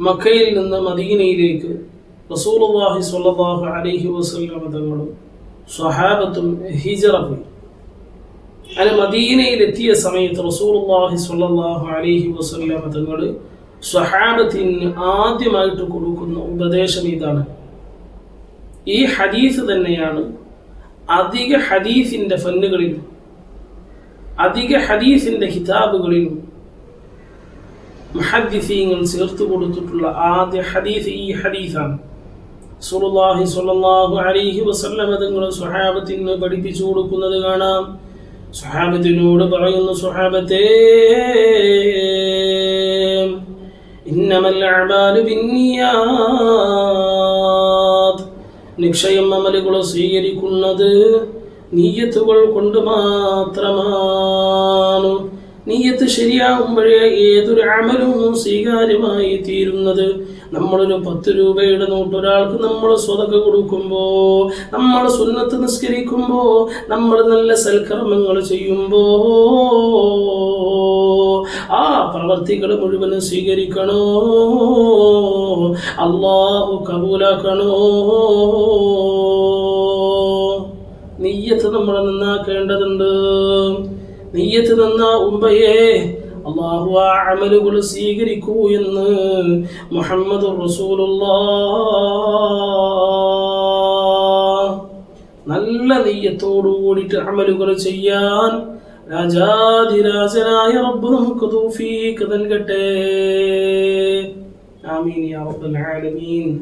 മക്കയിൽ നിന്ന് മദീനയിലേക്ക് റസൂലുള്ളാഹി സ്വല്ലല്ലാഹു അലൈഹി വസല്ലം തങ്ങളും സ്വഹാബത്തും ഹിജറ പോയി. അങ്ങനെ മദീനയിലെത്തിയ സമയത്ത് റസൂലുള്ളാഹി സ്വല്ലല്ലാഹു അലൈഹി വസല്ലം തങ്ങൾ സ്വഹാബത്തിന് ആദ്യമായിട്ട് കൊടുക്കുന്ന ഉപദേശം ഇതാണ്. ഈ ഹദീസ് തന്നെയാണ് അധിക ഹദീസിന്റെ ഫന്നുകളിലും അധിക ഹദീസിന്റെ കിതാബുകളിലും മുഹദ്ദിസീങ്ങൾ ചേർത്ത് കൊടുത്തിട്ടുള്ള ആദ്യ ഹദീഫ് ഈ ഹദീസാണ്. സുറുല്ലാഹി സുല്ലാഹു അലൈഹി വസല്ലം അതുങ്ങൾ സുഹാബത്തിന് പഠിപ്പിച്ചു കൊടുക്കുന്നത് കാണാം. സ്വഹാബത്തിനോട് പറയുന്നു ബിന്നിയാത് നിക്ഷയം അമലുകൾ സ്വീകരിക്കുന്നത് നീയത്തുകൾ കൊണ്ട് മാത്രമാണ്. നീയത്ത് ശരിയാകുമ്പോഴേ ഏതൊരു അമലും സ്വീകാര്യമായി തീരുന്നത്? നമ്മളൊരു പത്ത് രൂപയുടെ നോട്ട് ഒരാൾക്ക് നമ്മൾ സ്വതക കൊടുക്കുമ്പോ നമ്മൾ സുന്നത്ത് നിസ്കരിക്കുമ്പോ നമ്മൾ നല്ല സൽക്കർമ്മങ്ങൾ ചെയ്യുമ്പോ ആ പ്രവർത്തികൾ മുഴുവനും സ്വീകരിക്കണോ? അള്ളാഹു കബൂലാക്കണോ? നെയ്യത്ത് നമ്മൾ നന്നാക്കേണ്ടതുണ്ട്. നെയ്യത്ത് നിന്ന ഉമ്പയെ അള്ളാഹു ആ അമലുകൾ സ്വീകരിക്കൂ എന്ന് മുഹമ്മദ് നല്ല നെയ്യത്തോടു കൂടിയിട്ട് അമലുകൾ ചെയ്യാൻ രാജാതിരാജനായ റബ്ബ് നമുക്ക് തൗഫീഖ് നൽകട്ടെ. ആമീൻ യാ റബ്ബൽ ആലമീൻ.